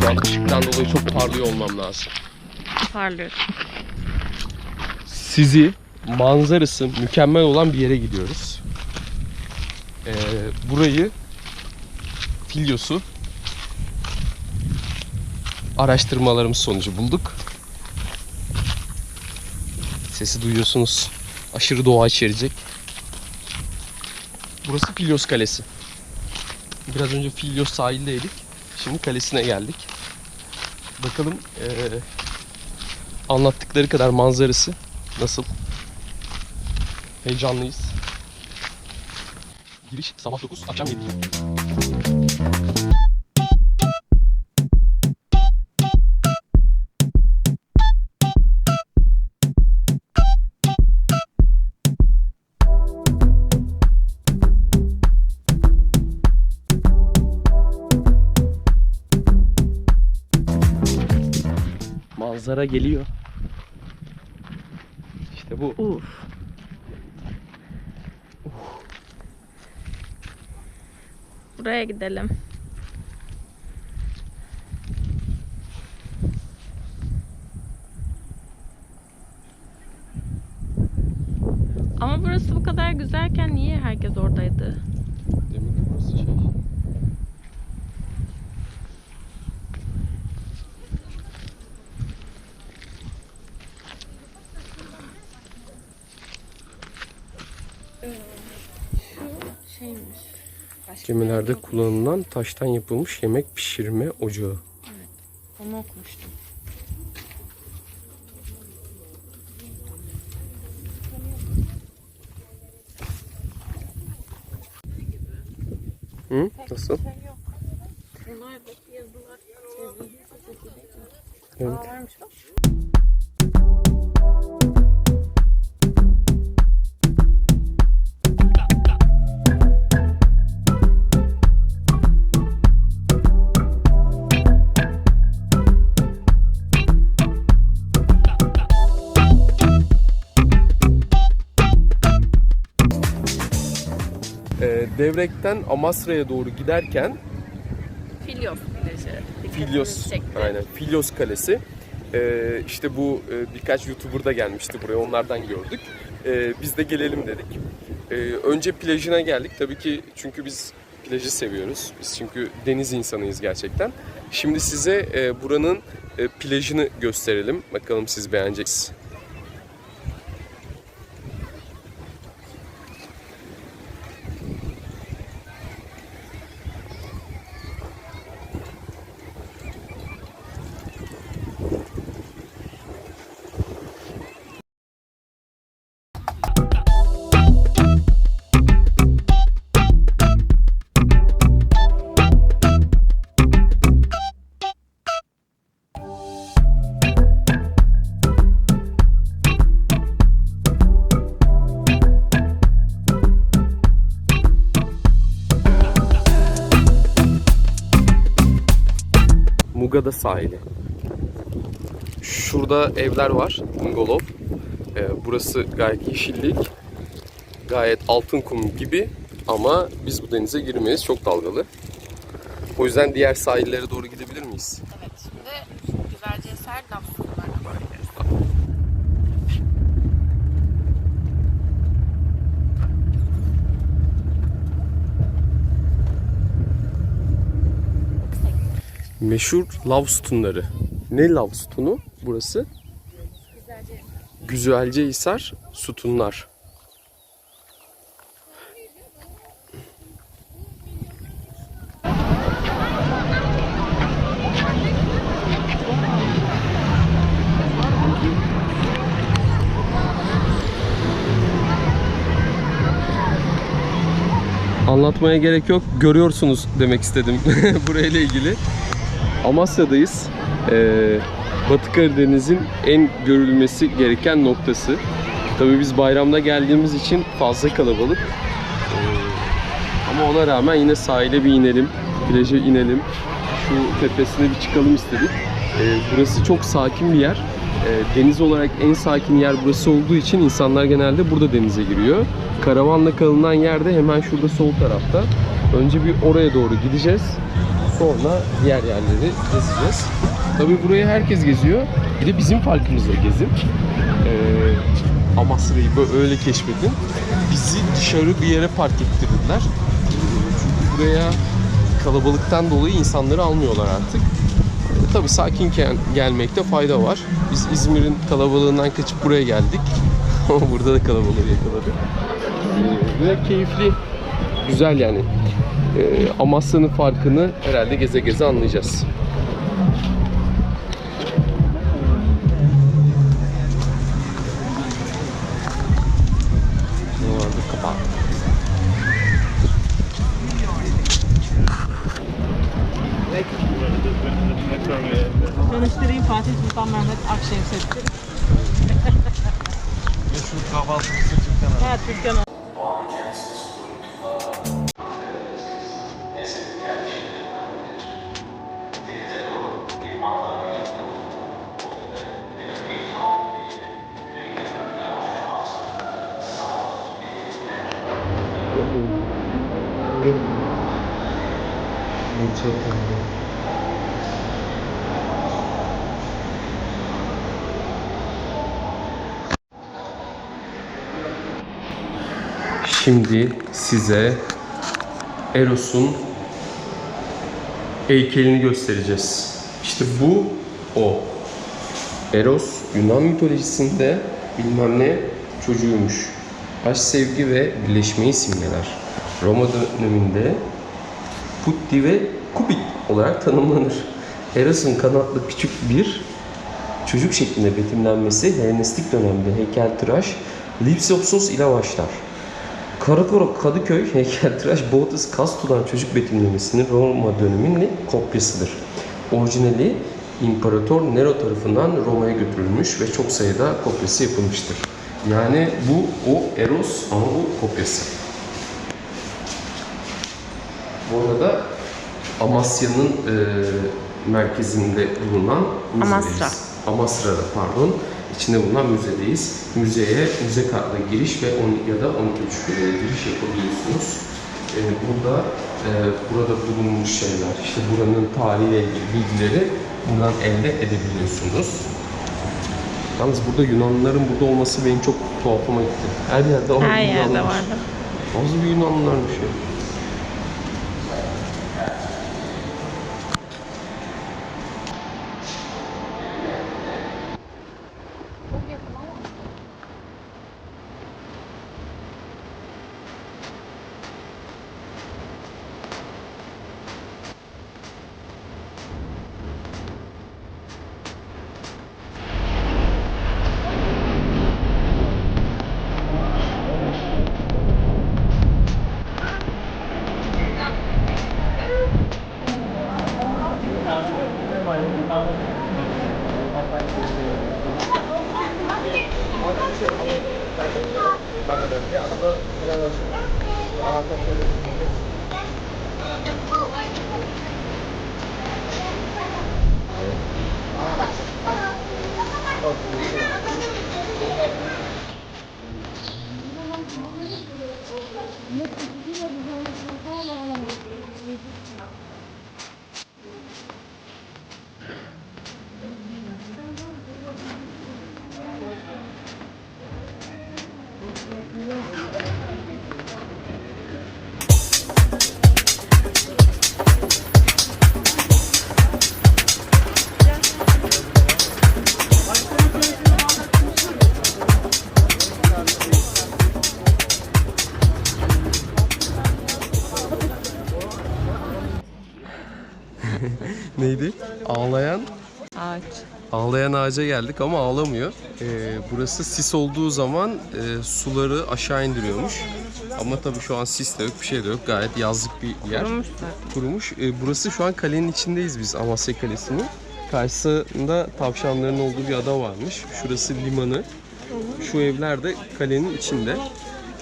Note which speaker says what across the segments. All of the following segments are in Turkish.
Speaker 1: Şu an ışıktan dolayı çok parlıyor olmam lazım.
Speaker 2: Parlıyor.
Speaker 1: Sizi manzarası mükemmel olan bir yere gidiyoruz. Ee, burayı Filyos'u araştırmalarımız sonucu bulduk. Sesi duyuyorsunuz. Aşırı doğa içerecek. Burası Filyos Kalesi. Biraz önce Filyos sahildeydik. Şimdi kalesine geldik. Bakalım ee, anlattıkları kadar manzarası nasıl? Heyecanlıyız. Giriş sabah 9, akşam 7. Manzara geliyor. İşte bu.
Speaker 2: Uf. Buraya gidelim. Ama burası bu kadar güzelken niye herkes oradaydı?
Speaker 1: Demek ki burası şey.
Speaker 2: Şeymiş.
Speaker 1: Gemilerde kullanılan taştan yapılmış yemek pişirme ocağı.
Speaker 2: Onu okumuştum.
Speaker 1: Hı? Nasıl?
Speaker 2: Yazılar
Speaker 1: Evet. Devrek'ten Amasra'ya doğru giderken
Speaker 2: Filyos plajı.
Speaker 1: Filyos, aynen Filyos Kalesi. Ee, işte bu e, birkaç YouTuber da gelmişti buraya, onlardan gördük. Ee, biz de gelelim dedik. Ee, önce plajına geldik tabii ki çünkü biz plajı seviyoruz. Biz çünkü deniz insanıyız gerçekten. Şimdi size e, buranın e, plajını gösterelim. Bakalım siz beğeneceksiniz. Mugada sahili. Şurada evler var, bungalov. Ee, burası gayet yeşillik, gayet altın kum gibi ama biz bu denize girmeyiz, çok dalgalı. O yüzden diğer sahillere doğru gidebilir miyiz?
Speaker 2: Evet şimdi güzelce eser laf sularına bakıyoruz.
Speaker 1: Meşhur lav sütunları. Ne lav sütunu burası?
Speaker 2: Güzelce
Speaker 1: Güzelce Hisar sütunlar. Anlatmaya gerek yok. Görüyorsunuz demek istedim burayla ilgili. Amasya'dayız. Ee, Batı Karadeniz'in en görülmesi gereken noktası. Tabii biz bayramda geldiğimiz için fazla kalabalık. Ee, ama ona rağmen yine sahile bir inelim, plaja inelim. Şu tepesine bir çıkalım istedik. Ee, burası çok sakin bir yer. e, deniz olarak en sakin yer burası olduğu için insanlar genelde burada denize giriyor. Karavanla kalınan yer de hemen şurada sol tarafta. Önce bir oraya doğru gideceğiz. Sonra diğer yerleri gezeceğiz. Tabii burayı herkes geziyor. Bir de bizim farkımızla gezin. Ee, Amasra'yı böyle öyle keşfedin. Bizi dışarı bir yere park ettirdiler. Çünkü buraya kalabalıktan dolayı insanları almıyorlar artık. Ee, Tabii sakinken gelmekte fayda var. Biz İzmir'in kalabalığından kaçıp buraya geldik. Ama burada da kalabalığı yakaladık. Ee, Ve keyifli, güzel yani. Ee, Amasya'nın farkını herhalde geze geze anlayacağız.
Speaker 3: Tanıştırayım Fatih Sultan Mehmet Akşemsettin.
Speaker 4: Meşhur kahvaltıcısı Türkan
Speaker 3: Ha Türkan Hanım.
Speaker 1: Şimdi size Eros'un heykelini göstereceğiz. İşte bu o. Eros Yunan mitolojisinde bilmem ne çocuğuymuş. Aşk, sevgi ve birleşmeyi simgeler. Roma döneminde Putti ve Cupid olarak tanımlanır. Eros'un kanatlı küçük bir çocuk şeklinde betimlenmesi Helenistik dönemde heykeltıraş Lipsopsos ile başlar. Karakoro Kadıköy heykeltıraş Bautis Kastu'dan çocuk betimlemesinin Roma döneminin kopyasıdır. Orijinali İmparator Nero tarafından Roma'ya götürülmüş ve çok sayıda kopyası yapılmıştır. Yani bu o Eros ama bu kopyası. Bu arada Amasya'nın e, merkezinde bulunan müzedeyiz.
Speaker 2: Amasra.
Speaker 1: Amasra'da pardon. İçinde bulunan müzedeyiz. Müzeye müze kartla giriş ve 10 ya da 12.5 liraya giriş yapabiliyorsunuz. E, burada e, burada bulunmuş şeyler, işte buranın tarihiyle ilgili bilgileri buradan elde edebiliyorsunuz. Yalnız burada Yunanlıların burada olması benim çok tuhafıma gitti. Her yerde
Speaker 2: Her yerde
Speaker 1: Yunanlılar.
Speaker 2: vardı.
Speaker 1: Az bir Yunanlılarmış ya. Neydi? Ağlayan
Speaker 2: Ağaç.
Speaker 1: Ağlayan ağaca geldik ama ağlamıyor. Ee, burası sis olduğu zaman e, suları aşağı indiriyormuş. Ama tabii şu an sis de yok, bir şey de yok. Gayet yazlık bir yer.
Speaker 2: Kurumuş.
Speaker 1: Kurumuş. Ee, burası şu an kalenin içindeyiz biz Amasya Kalesi'nin. Karşısında tavşanların olduğu bir ada varmış. Şurası limanı. Şu evler de kalenin içinde.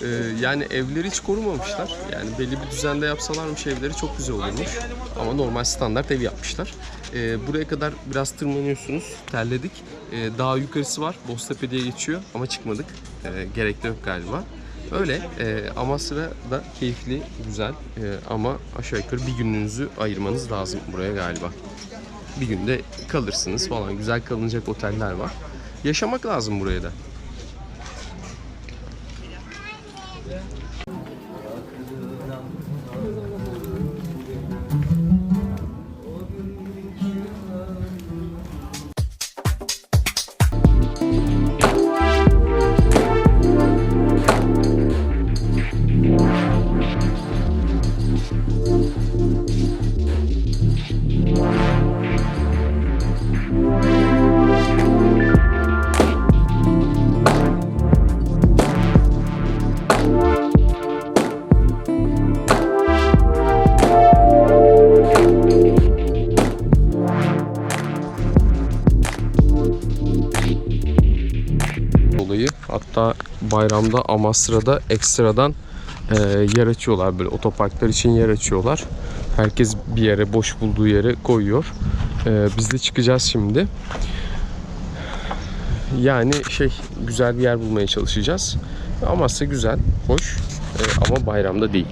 Speaker 1: Ee, yani evleri hiç korumamışlar. Yani belli bir düzende yapsalarmış evleri çok güzel olurmuş. Ama normal standart ev yapmışlar. Ee, buraya kadar biraz tırmanıyorsunuz. Terledik. Ee, daha yukarısı var. Boztepe diye geçiyor ama çıkmadık. Ee, gerek de yok galiba. Öyle. Ee, Amasra da keyifli, güzel. Ee, ama aşağı yukarı bir gününüzü ayırmanız lazım buraya galiba. Bir günde kalırsınız falan. Güzel kalınacak oteller var. Yaşamak lazım buraya da. Bayramda Amasra'da ekstradan e, yer açıyorlar böyle otoparklar için yer açıyorlar. Herkes bir yere boş bulduğu yere koyuyor. E, biz de çıkacağız şimdi. Yani şey güzel bir yer bulmaya çalışacağız. Amasra güzel, hoş e, ama bayramda değil.